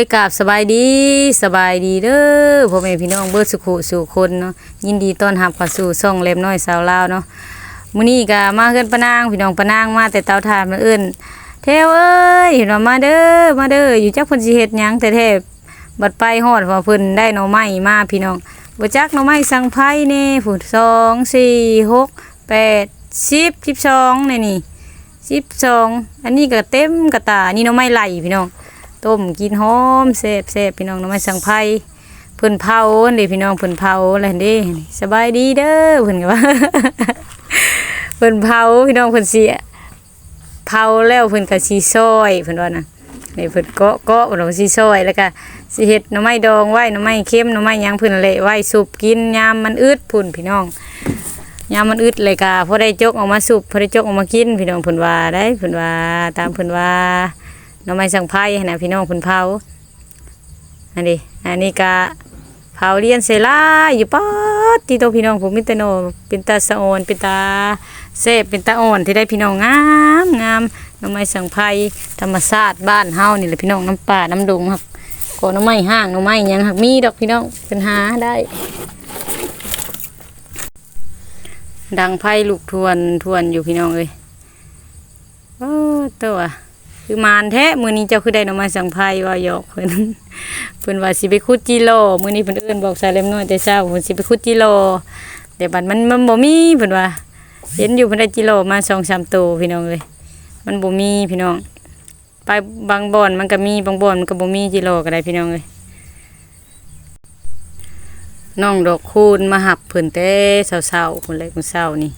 ยกราบสบายดีสบายดีเด้อพ่อแม่พี่น้องเบิดสุขุสู่คนเนาะยินดีต้อนรับเข้าสู่ช่องเล็บน้อยสาวลาวเนาะมื้อนี้ก็มาเฮือนปะนางพี่น้องปะนางมาแต่เตาถ่านมาเอิ้นเทวเอ้ยเห็นว่ามาเด้อมาเด้ออยู่จักเพิ่นสิเฮ็ดหยังแต่แท้บัดไปฮอดว่าเพิ่นได้หน่อไม้มาพี่น้องบ่จักหน่อไม้สังไผแน่ผู้2 4 6 8 10 12นี่นี่สิบสองอันนี้ก็เต็มกระตานี่หน้อไม้ไหลพี่น้อง ต้มกินหอมแซ่บแซ่บพี่น้องน้องไม้สังไพรเพิ่นเผาเด้พี่น้องเพิ่นเผาอะไรด้สบายดีเด้อเพิ่นก็ว่าเพิ่นเผาพี่น้องเพิ่นสิเผาแล้วเพิ่นก็สิซอยเพิ่นว่านะนี่เพิ่นเกาะเกาะเพิ่นก็สิซอยแล้วก็สิเฮ็ดหน่อไม้ดองไว้หน่อไม้เค็มหน่อไม้หยังเพิ่นเละไว้สุบกินยามมันอึดพุ่นพี่น้องยามมันอึดเลยกะพอได้จกออกมาสุบพอได้จกออกมากินพี่น้องเพิ่นว่าได้เพิ่นว่าตามเพิ่นว่า หน้ำไม้สังไพ่นะพี่น้องเพิ่นเผาอันนี้อันนี้กะเผาเรียนเสยหลาอยู่ป๊อดที่โตพี่น้องผมมิตรโนเป็นตาสะออนเป็นตาเซฟเป็นตาอ่อนที่ได้พี่น้องงามงามหน้ำไม้สังไพ่ธรรมชาติบ้านเฮานี่แหละพี่น้องน้ำป่าน้ำดงครับก็น้ำไม้ห้างน้ำไม้ยังหักมีดอกพี่น้องเป็นหาได้ ดังไพ่ลูกทวนทวนอยู่พี่น้องเลยโอ้ตัว คือมานแท้มือนี้เจ้าคือได้หนอไมาสังไพ่ว่าหยอกเพิ่นเพิ่นว่าสิไปคุดจิโลมือนี้เพิ่นเอิ้นบอกสายเล็มน้อยแต่เช้าเพิ่นสิไปคุดจิโลแต่บัดมันมันบ่มีเพิ่นว่าเห็นอยู่เพิ่นได้จิโลมา2-3ตัวพี่น้องเลยมันบ่มีพี่น้อง ไปบางบ่อนมันก็มีบางบ่อนมันก็บ่มีจิโลก็ได้พี่น้องเลยน้องดอกคูณมาหับเพิ่นแต่เช้าๆคนเลยคนเช้านี่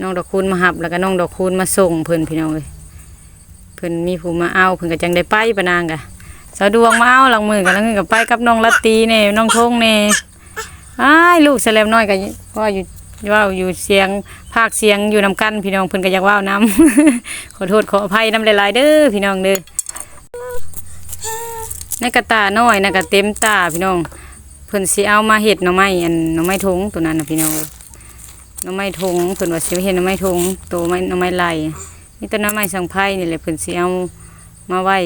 น้องดอกคูณมาหับแล้วก็น้องดอกคูณมาส่งเพิ่นพี่น้องเลย พิ่นมีผู้มาเอาเพิ่นก็จังได้ไปปะนางกะสะดวกมาเอาหลังมือกันแล้วเงินก็ไปกับน้องลัตตีเน่น้องทงเน่อ้ลูกแสลมน้อยก็ว่าอยู่ว่าอยู่เสียงภาคเสียงอยู่นำกันพี่น้องเพิ่นก็อยากว้านํขอโทษขออภัยนำหลายๆเด้อพี่น้องเด้อนกระตาน้อยนะก็เต็มตาพี่น้องเพิ่นสิเอามาเฮ็ดหน่อไม้อันหน่อไม้ทงตัวนั้นนะพี่น้องเอ้ยหน่อไม้ทงเพิ่นว่าสิเฮ็ดหน่อไม้ทงตัวไม้หน่อไม้ไหล นี่แต่หน่อไม้สังไพรนี่แหละเพิ่นสิเอามาไว้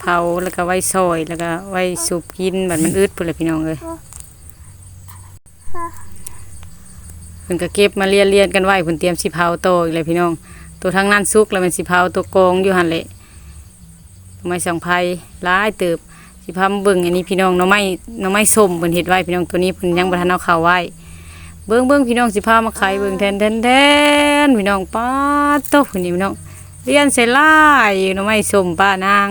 เผาแล้วก็ไว้ซอยแล้วก็ไว้สุบกินบัดมันอึดพุ่นแหละพี่น้องเอ้ยเพิ่นก็เก็บมาเรียนๆกันไว้เพิ่นเตรียมสิเผาโตอีกเลยพี่น้อง ตัวทางนั้นสุกแล้วมันสิเผาตัวกองอยู่หั่นแหละหน่อไม้สังไพรหลายเติบสิพามาเบิ่งอันนี้พี่น้องหน้องไม้หน้องไม้ส้มเพิ่นเฮ็ดไว้พี่น้องตัวนี้เพิ่นยังบ่ทันเอาเข้าไว้เบิ่งเบิ่งพี่น้องสิพามาขายเบิ่งแทนแทนแทน พี่น้องป้าโตพุ่นนี่พี่น้องเรียนเสร็จลายหน้องไม้ส้มป้านาง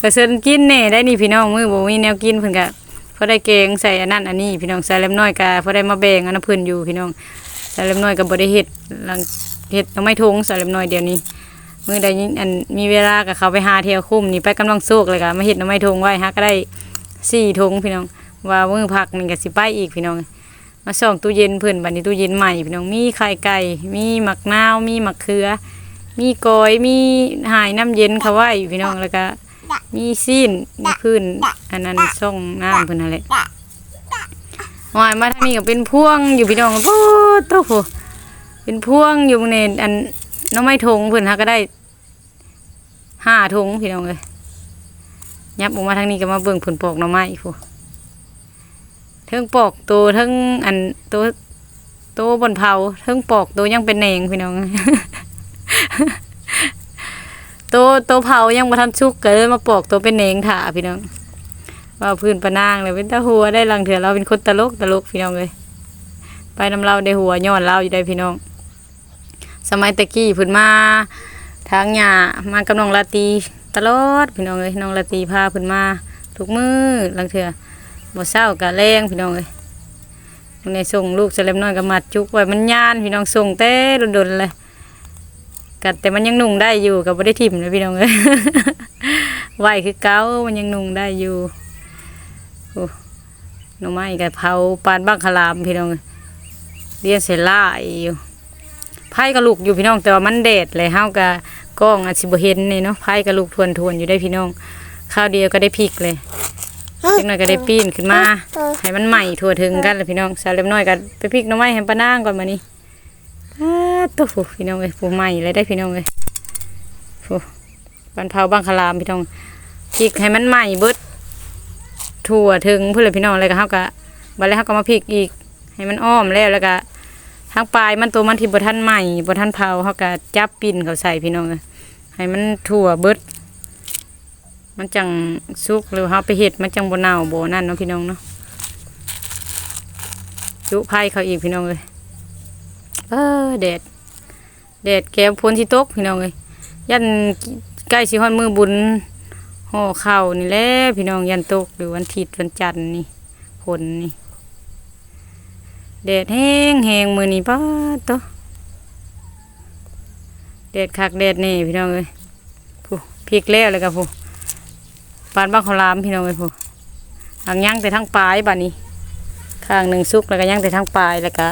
ก็เซินกินแน่ได้นี่พี่น้องมือบ่มีแนวกินเพิ่นก็พอได้เกงใส่อันนั้นอันนี้พี่น้องใส่เล็มน้อยก็พอได้มาแบ่งอันนั้นเพิ่นอยู่พี่น้องใส่เล็มน้อยก็บ่ได้เฮ็ดหลังเฮ็ดน้องไม้ทงใส่เล็มน้อยเดี๋ยวนี้มือใดยิ่งอันมีเวลากับเขาไปหาเที่ยวคุ้มนี่ไปกำลังโซกเลยค่ะมาเห็ดน้ำไม้ทงไว้ฮะก็ได้สี่ทงพี่น้องว่ามือผักนี่ก็สิไปอีกพี่น้อง มาส่องตู้เย็นเพิ่นบัดนี้ตู้เย็นใหม่พี่น้องมีไข่ไก่มีหมักนาวมีหมักเขือ มีกอยมีหายน้ำเย็นเขาไว้พี่น้องแล้วก็มีซีนมีพื้นอันนั้นช่องน้ำเพิ่นนั่นแหละหอยมาทางนี้ก็เป็นพ่วงอยู่พี่น้องโอ้โตโหเป็นพ่วงอยู่ในอันน้องไม้ทงเพิ่นหาก็ได้ห้าทงพี่น้องเลยยับออกมาทางนี้ก็มาเบิ่งผลปอกหน่อไม้พู เทิงปอกตัวเทิงอันตัวตัวบนเผาเทิงปอกตัวยังเป็นแหนงพี่น้องตัวตัวเผายังบ่ทันชุกเก็เลมาปอกตัวเป็นแหนงถ่าพี่น้องว่าพื้นปะนางเลยเป็นตาหัวได้ลังเถื่อเราเป็นคนตลกตลกพี่น้องเลยไปนำเราได้หัวย้อนเราอยู่ได้พี่น้อง สมัยตะกี้พิ่นมาทางหญ้ามากับน้องลาตีตลอดพี่น้องเอ้ยน้องลาตีพาพิ่นมาทุกมือลังเทื่อ บ่เช้าก็แรงพี่น้องเอ้ยในส่งลูกเสล็มน้อยก็มัดจุกไว้มันย่านพี่น้องส่งแต่ดนๆเลยกัแต่มันยังนุ่งได้อยู่ก็บ่ได้ถิ่มเลยพี่น้องเอ้ยไหวคือเก่ามันยังนุ่งได้อยู่โอ้หน่อไม้ก็เผาปานบักขลามพี่น้องเอ้ยเรียนเสร็จหลาอยู่ไผ่กระลูกอยู่พี่น้องแต่ว่ามันแดดเลยเฮาก็กล้องอาจสิบเห็นนี่เนาะไผ่กระลูกทวนทวนๆอยู่ได้พี่น้องข้าวเดียวก็ได้พริกเลย จังหน่อยก็ได้ปีนขึ้นมา ให้มันใหม่ทั่วถึงกันเลยพี่น้องสาวเล็บน้อยก็ไปพริกน้ำไม้ให้ป้านางก่อนมานี่อ้าตัวพี่น้องเอ้ยผู้ใหม่เลยได้พี่น้องเอ้ยผู้บันเผาบางคลามพี่น้องพริกให้มันใหม่เบิดถั่วถึงเพื่อนเลยพี่น้องอะไรก็เฮาก็บัดแล้วเฮาก็มาพริกอีก ให้มันอ้อมแล้วแล้วก็ทางปลายมันตัวมันที่บ่ทันใหม่บ่ทันเผาเฮาก็จับปิ่นเขาใส่พี่น้องเอ้ยให้มันถั่วเบิด มันจังสุกหรือเฮาไปเฮ็ดมันจังบ่เน่าบ่นั่นเนาะพี่น้องเนาะจุไผ่เขาอีกพี่น้องเอ้ยเออแดดแดดแก้มพ้นที่ตกพี่น้องเอ้ยยันใกล้สิฮอดมือบุญห่อข้านี่แหละพี่น้องยันตกหรือวันทิตย์วันจันทร์นี่ฝนนี่แดดแห้งแห้งมือนี้ป้าโตแดดคักแดดนี่พี่น้องเอ้ยผู้พริกแล้วเลยกับผู้ ปานบ้างข้าลามพี่น้องเอ้ยผู้ทางย่างแต่ทั้งปลายบ้านนี้ ข้างหนึ่งซุกแล้วก็ย่างแต่ทั้งปลายแล้วก็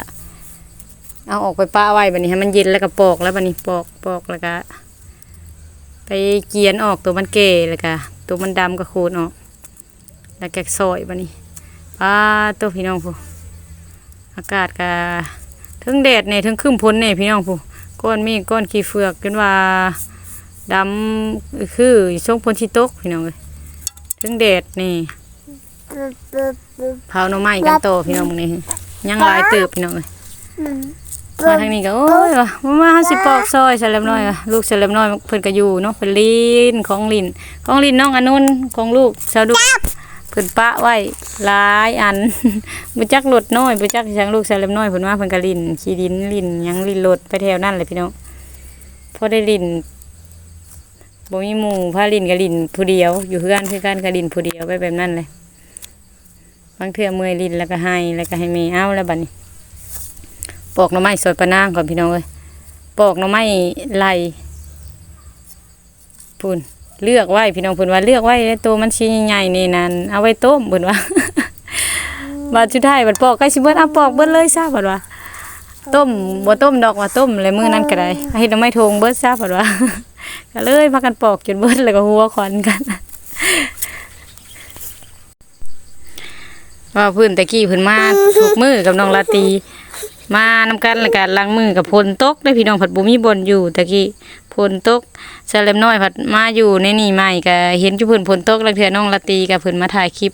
เอาออกไปป้าไว้บ้านนี้ให้มันเย็นแล้วก็ปอกแล้วบ้านนี้ปอกปอกแล้วก็ไปเกียนออกตัวมันเก่แล้วก็ตัวมันดำก็ขูดออก แล้วแกะซอยบ้านนี้ป้าตัวพี่น้องผู้อากาศก็ทั้งแดดเนี่ยทั้งครึ้มพ้นเนี่ยพี่น้องผู้ก้อนมีก้อนขี้เฟือกกันว่าดำคือช่วงพ้นที่ตกพี่น้องเลย ทั้งแดดนี่เผาหน่อไม้กันโตพี่น้องนี่ยังหลายเติบพี่น้องเลยมาทางนี้ก็โอ้ยวะมามาเฮาสิบปอกซอยเสลมน้อยลูกเสลมน้อยเพิ่นก็อยู่เนาะเพิ่นลินของลินของลินน้องอนุนของลูกสาวดุกเพิ่นปะไว้หลายอันบ่จักรถน้อยบ่จักช่างลูกสาวเล็มน้อยเพิ่นว่าเพิ่นก็ลินขี่ดินลินยังลินรถไปแถวนั่นแหละพี่น้องพอได้ลิน บ่มีหมู่พาลินก็ลินผู้เดียว อยู่เฮือนคือกันก็ลินผู้เดียวไปแบบนั้นเลยบางเทื่อเมื่อยลินแล้วก็ให้แล้วก็ให้แม่เอาแล้วบัดนี้ ปอกหน่อไม้สดปะนางก่อนพี่น้องเอ้ยปอกหน่อไม้ไหลพูนเลือกไว้พี่น้องพิ่นว่าเลือกไว้แล้วตัวมันชิ้นใหญ่ๆนี่นั่นเอาไว้ต้มพิ่นว่าบาดสุดท้ายบัดปอกใกล้สิเบิดเอาปอกเบิดเลยซะบัดว่าต้มบ่ต้มดอกว่าต้มเลยมือนั้นก็ได้เฮ็ดหน่อไม้ทงเบิดซะบัดว่า ก็เลยพากันปอกจนเบิดแล้วก็หัวควันกันว่าเพื้นตะกี้เพิ่นมาทุกมือกับน้องลาตี มานำกันแล้วก็ล้างมือกับพลตกได้พี่น้องผัดบ่มีบนอยู่ตะกี้พลตกเสลมน้อยผัดมาอยู่ในนี่ใหม่ก็เห็นจุเพิ่นพลตกแล้วเทื่อน้องลาตีกับเพิ่นมาถ่ายคลิป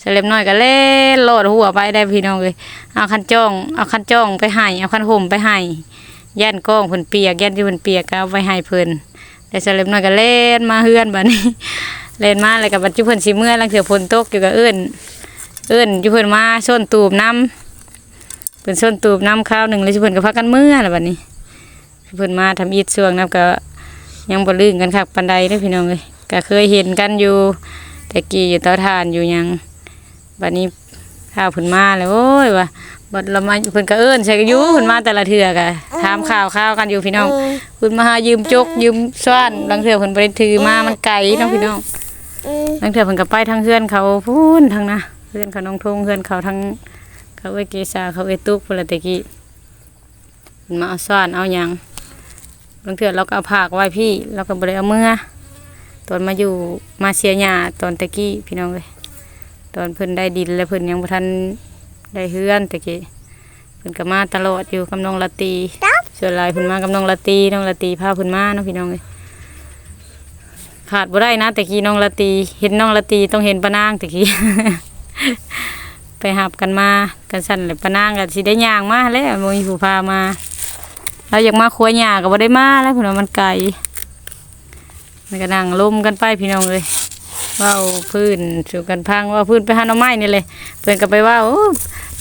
เสลมน้อยก็เล่นโลดหัวไปได้พี่น้องเลยเอาคันจ้องเอาคันจ้องไปให้เอาคันห่มไปให้ย่านกล้องเพิ่นเปียกย่านที่เพิ่นเปียกก็เอาไปให้เพิ่น แต่เสล็มน้อยก็เล่นมาเฮือนบัดนี้เล่นมาแล้วก็บัดจุเพิ่นสิเมื่อลังเถื่อฝนตกอยู่ก็เอื้นเอื้นจุเพิ่นมาส้นตูบน้ำเพิ่นส้นตูบน้ำข้าวหนึ่งแล้วจุเพิ่นก็พากันเมื่อแล้วบัดนี้เพิ่นมาทำอีทช่วงนั้นก็ยังบ่ลืมกันคักปานใดเด้อพี่น้องเลยก็เคยเห็นกันอยู่แต่กี้อยู่เตาถ่านอยู่ยังบัดนี้ข้าวเพิ่นมาแล้วโอ้ยว่า บัดเรามาเพิ่นก็เอิ้นใส่กันอยู่เพิ่นมาแต่ละเทื่อกะถามข่าวข่าวกันอยู่พี่น้องเพิ่นมาหายืมจกยืมซ้อนบางเทื่อเพิ่นบ่ได้ถือมามันไกลเนาะพี่น้องบางเทื่อเพิ่นก็ไปทางเฮือนเขาพูนทางนะเฮือนเขาน้องทงเฮือนเขาทางเขาเอ้ยเกษาเขาเอ้ยตุกพุ่นละตะกี้เพิ่นมาเอาซ้อนเอาหยังบางเทื่อเราก็เอาผากไว้พี่เราก็บ่ได้เอามือตอนมาอยู่มาเสียหญ้าตอนตะกี้พี่น้องเอ้ยตอนเพิ่นได้ดินแล้วเพิ่นยังบ่ทัน ได้เฮือนตะกี้เพิ่นก็มาตลอดอยู่กับน้องละตีส่วนหลายเพิ่นมากับน้องละตีน้องละตีพาเพิ่นมาเนาะพี่น้องเอ้ยขาดบ่ได้นะตะกี้น้องละตี เห็นน้องละตีต้องเห็นปานางตะกี้ไปหับกันมากันสั่นเลยปานางก็สิได้ย่างมาแล้วบ่มีผู้พามาเราอยากมาครัวหญ้าก็บ่ได้มาแล้วเพิ่นว่ามันไกลมันก็นั่งลมกันไปพี่น้องเอ้ยเว้าพื้นสู่กันพังว่าพื้นไปหาหน่อไม้นี่เลยเพิ่นก็ไปว่าโอ้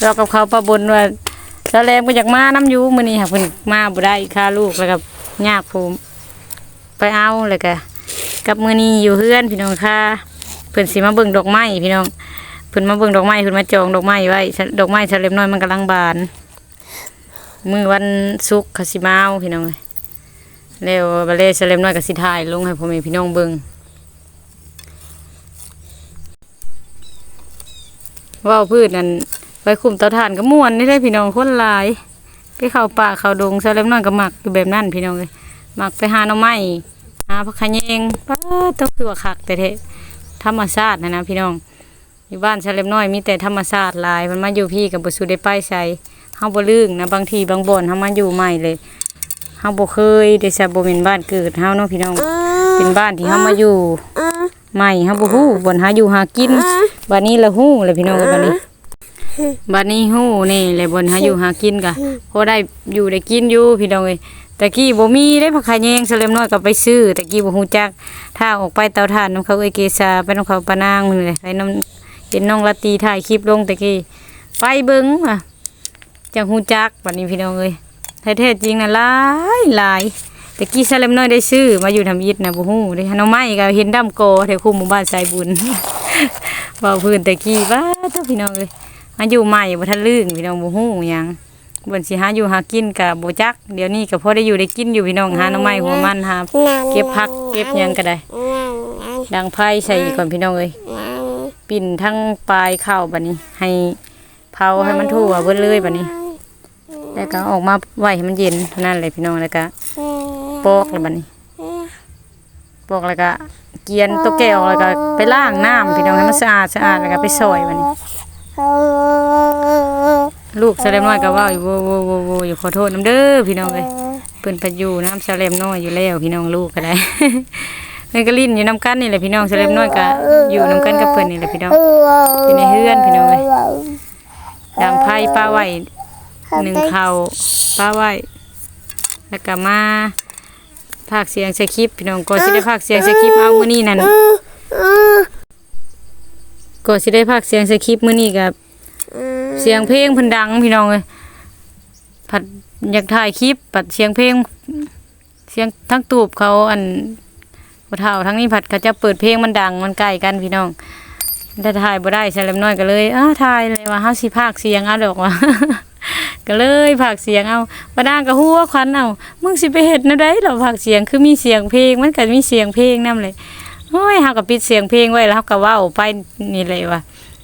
เรากับเขาประบนว่าตะแลมก็อยากมาน้ำอยู่มื้อนี้ค่ะเพิ่นมาบ่ได้ค่าลูกแล้วก็ยากภูมิไปเอาแล้วก็กับมื้อนี้อยู่เฮือนพี่น้องค่ะเพิ่นสิมาเบิ่งดอกไม้พี่น้องเพิ่นมาเบิ่งดอกไม้เพิ่นมาจองดอกไม้ไว้ดอกไม้ทะเลมน้อยมันกำลังบานมื้อวันศุกร์เขาสิมาเอาพี่น้องเอ้ยแล้วบัดเลทะเลมน้อยก็สิถ่ายลงให้พ่อแม่พี่น้องเบิ่ง ว้าวพืชนั่นไปคุมเตาถ่านก็ม่วนนี่ได้พี่น้องคนหลาย ไปเข้าป่าเข้าดงซะแล้วน้อยก็มักอยู่แบบนั้นพี่น้องเลยหมักไปหาหน่อไม้หาผักขะแยงป้าต้องคือว่าคักแต่เทธรรมชาตินะนะพี่น้องอยู่บ้านซะเล็มน้อยมีแต่ธรรมชาติหลายมันมาอยู่พี่กับบ่สุได้ไปใส่เฮาบ่ลืงนะบางทีบางบ่อนเฮามาอยู่ใหม่เลยเฮาบ่เคยได้ใส่บ่แม่นบ้านเกิดเฮาเนาะพี่น้องเป็นบ้านที่เฮามาอยู่ ใหม่เฮาบ่ฮู้บ่นหาอยู่หากินบัดนี้ละฮู้เลยพี่น้องเอ้ยบัดนี้บัดนี้ฮู้นี่แหละบ่นหาอยู่หากินก็พอได้อยู่ได้กินอยู่พี่น้องเอ้ยแต่กี้บ่มีได้ผักขะแยงสะเลมน้อยก็ไปซื้อแต่กี้บ่ฮู้จักถ้าออกไปเตาถ่านนํเขาเอ้ยเกษาไปนํเขาปะนางนี่แหละไปนํเห็นน้องละตีถ่ายคลิปลงแต่กี้ไปเบิ่งอะจังฮู้จักบัดนี้พี่น้องเอ้ยแท้ๆจริงน่ะหลายหลาย แต่กี้ซาเลมน้อยได้ซื้อมาอยู่ทำอิฐนะบ่ฮู้ได้น้องไม้ก็เห็นดำโกแถวคุมหมู่บ้านสายบุญเว้าพื้นแต่กี้บ้าเจ้าพี่น้องเอ้ยมาอยู่ใหม่บ่ทันลื่นพี่น้องบ่ฮู้ยังบนสิหาอยู่หากินก็บ่จัก เดี๋ยวนี้ก็พอได้อยู่ได้กินอยู่พี่น้องหาหน้องไม้หัวมันหาเก็บผักเก็บยังก็ได้ ดังไผใส่ก่อนพี่น้องเอ้ยปิ่นทั้งปลายข้าวบัดนี้ ให้เผาให้มันทั่วเบิดเลยบัดนี้แล้วก็ออกมาไหวให้มันเย็นเท่านั้นเลยพี่น้องแล้วก็ ปอกเลยบัดนี้ปอกแล้วก็เกียนตัวแก้วแล้วก็ไปล้างน้ำพี่น้องให้มันสะอาดสะอาดแล้วก็ไปซอยบัดนี้ ลูกแสลมน้อยก็ว่าอยู่โวโวโวโวอยู่ขอโทษน้ำเด้อพี่น้องเลยเพิ่นไปอยู่น้ำแสลมน้อยอยู่แล้วพี่น้องลูกก็ได้เพิ่นก็ลิ้นอยู่น้ำกันนี่แหละพี่น้องแสลมน้อยก็อยู่น้ำกันกับเพิ่นนี่แหละพี่น้องอยู่ในเฮือนพี่น้องเลยดังไพ่ป้าไหวหนึ่งเขาป้าไหวแล้วก็มา ภาคเสียงสคริปต์พี่น้องก็สิได้ภาคเสียงสคริปต์เอามื้อนี้นั่นก็สิได้ภาคเสียงสคริปต์มื้อนี้กับเสียงเพลงเพิ่นดังพี่น้องเอ้ยผัดอยากถ่ายคลิปปัดเสียงเพลง เสียงทั้งตูบเขาอันบ่เท่าทั้งนี้ผัดเขาจะเปิดเพลงมันดังมันใกล้กันพี่น้องถ้าถ่ายบ่ได้ใส่เล็มน้อยก็เลยอ้าถ่ายเลยว่าเฮาสิพากย์เสียงเอาดอกว่า ก็เลยพากเสียงเอาบ่นางก็ฮู้ว่าควันเอามึงสิไปเฮ็ดนวใดเรอพากเสียงคือมีเสียงเพลงมันก็มีเสียงเพลงนํเลยโอ้ยเฮาก็ปิดเสียงเพลงไว้แล้วเฮาก็เว้าไปนี่เลยว่า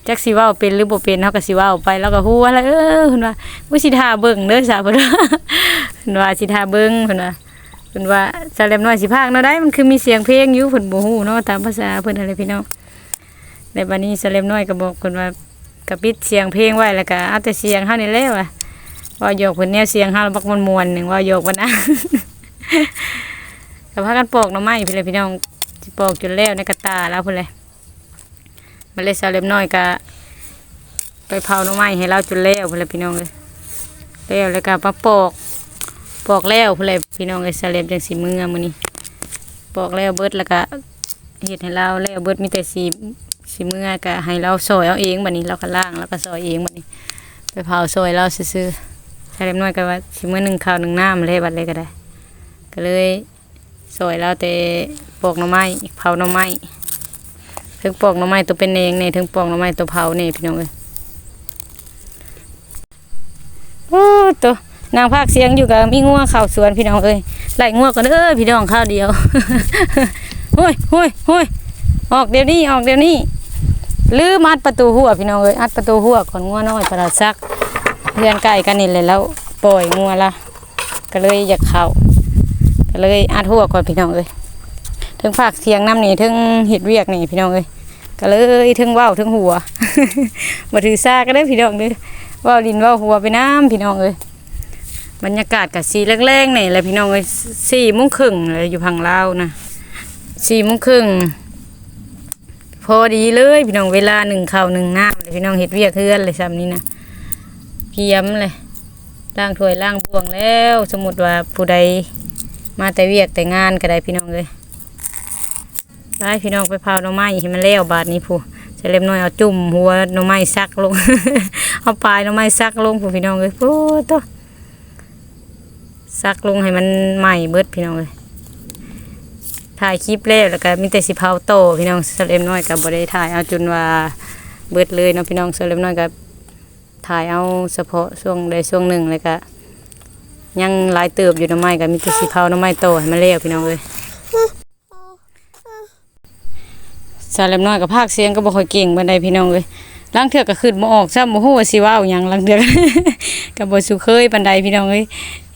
จักสิว้าเป็นหรือบ่เป็นเฮาก็สิว้าไปแล้วก็ฮู้ว่าแล้วเออเพิ่นว่าบ่สิท่าเบิ่งเด้อสาเพิ่นเพิ่นว่าสิท่าเบิ่งเพิ่นว่าเพิ่นว่าสาแลมน้อยสิพากเนาะได้มันคือมีเสียงเพลงอยู่เพิ่นบ่ฮู้เนาะตามภาษาเพิ่นอะไรพี่น้องในบัดนี้สาแลมน้อยก็บอกเพิ่นว่าก็ปิดเสียงเพลงไว้แล้วก็เอาแต่เสียงเฮานี่แหละว่า ว่าโยกเพิ่นแนวเสียงเฮาบักมันมวนๆหนึ่งว่าโยกบ่นะก็พากันปอกหน่อไม้พี่เลยพี่น้องสิปอกจนแล้วในกระตาแล้วพุ่นเลยมาเลยสาวเล็บน้อยก็ไปเผาหน่อไม้ให้เราจนแล้วพุ่นแหละพี่น้องเลยแล้วแล้วก็มาปอกปอกแล้วพุ่นแหละพี่น้องเลยสาวเล็บจังสีมือมือนี้ปอกแล้วเบิดแล้วก็เฮ็ดให้เราแล้วเบิดมีแต่สีสีมือก็ให้เราซอยเอาเองบัดนี้เราก็ล่างแล้วก็ซอยเองบัดนี้ ไปเผาซอยเราซื่อ ๆสาเล็บน้อยก็ว่าสีมือหนึ่งข้าวหนึ่งน้ำเลยบัดเลยก็ได้ ก็เลยซอยเราแต่ปอกหน่อไม้เผาหน่อไม้ถึงปอกหน่อไม้ตัวเป็นเองนี่ถึงปอกหน่อไม้ตัวเผานี่พี่น้องเอ้ยโอ้ตัวนางภาคเสียงอยู่กับมีงัวเข่าสวนพี่น้องเอ้ยไหลงัวกันเด้อพี่น้องข้าวเดียวโอ้ยโอ้ยโอ้ยออกเดี๋ยวนี้ออกเดี๋ยวนี้ลืมอัดประตูหัวพี่น้องเอ้ยอัดประตูหัวก่อนงัวน้อยประหลาดซัก เพื่อนใกล้กันนี่เลยแล้วปล่อยงัวละก็เลยอยากเข้าก็เลยอัดหัวก่อนพี่น้องเอ้ยถึงฝากเสียงน้ำนี่ถึงเห็ดเวียกนี่พี่น้องเอ้ยก็เลยถึงว้าถึงหัวบ่ถือซาก็ได้พี่น้องเด้อว้าดินว้าหัวไปน้ำพี่น้องเอ้ยบรรยากาศกับสีแรงๆนี่แหละพี่น้องเอ้ยสี่โมงครึ่งเลยอยู่พังเลานะสี่โมงครึ่งพอดีเลยพี่น้องเวลาหนึ่งข้าวหนึ่งน้ำเลยพี่น้องเห็ดเวียกเฮือนเลยซ้ำนี้นะ เพียมเลยล้างถ้วยล้างบวงแล้ว สมมติว่าผู้ใดมาแต่เวียกแต่งานก็ได้พี่น้องเลยได้พี่น้องไปเผาหน่อไม้ให้มันแล้วบาดนี้ผู้จะเล็มน้อยเอาจุ่มหัวหน่อไม้ซักลง เอาปลายหน่อไม้ซักลงผู้พี่น้องเลยโอ้ตัวซักลงให้มันใหม่เบิดพี่น้องเลยถ่ายคลิปแล้วแล้วก็มีแต่สิเผาโตพี่น้องสเล็มน้อยกับบ่ได้ถ่ายเอาจนว่าเบิดเลยเนาะพี่น้องสเล็มน้อยกับ ถ่ายเอาเฉพาะช่วงใดช่วงหนึ่งเลยก็ยังลายเติบอยู่น่อไม้ก็มีแต่สิเผาน่อไม้โตให้มันแล้วพี่น้องเลยสารเล็มน้อยกับภาคเสียงก็บ่ค่อยเก่งบันไดพี่น้องเลยลังเทือกก็ขึ้นบ่ออกซ้ำบ่ฮู้ว่าสิว้าหยังลังเทือกก็บ่สุเคยปานใดพี่น้องเอ้ย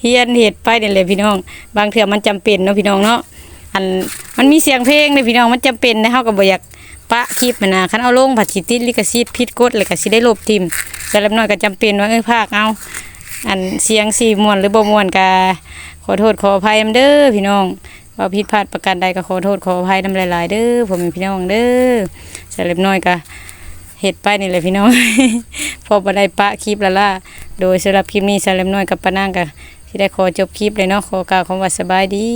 เฮียนเฮ็ดไปนี่แหละพี่น้อง บางเทื่อมันจำเป็นเนาะพี่น้องเนาะอันมันมีเสียงเพลงเด้พี่น้องมันจำเป็นนะเฮาก็บ่อยาก ปะคลิปมันนะคันเอาลงผัดสิติดลิขสิทธิ์ผิดกฎแล้วก็สิได้ลบทิมสารเล็มน้อยก็จำเป็นว่าเอ้ภาคเอา อันเสียงสิม่วนหรือบ่มวนก็ขอโทษขออภัยเด้อพี่น้องว่าผิดพลาดประการใดก็ขอโทษขออภัยนำหลายๆเด้อผมเป็นพี่น้องเด้อสำหรับน้อยก็เฮ็ดไปนี่แหละพี่น้องพอบ่ได้ปะคลิปละล่ะโดยสำหรับคลิปนี้สำหรับน้อยกับปานางก็สิได้ขอจบคลิปเลยเนาะขอกล่าวคำว่าสบายดี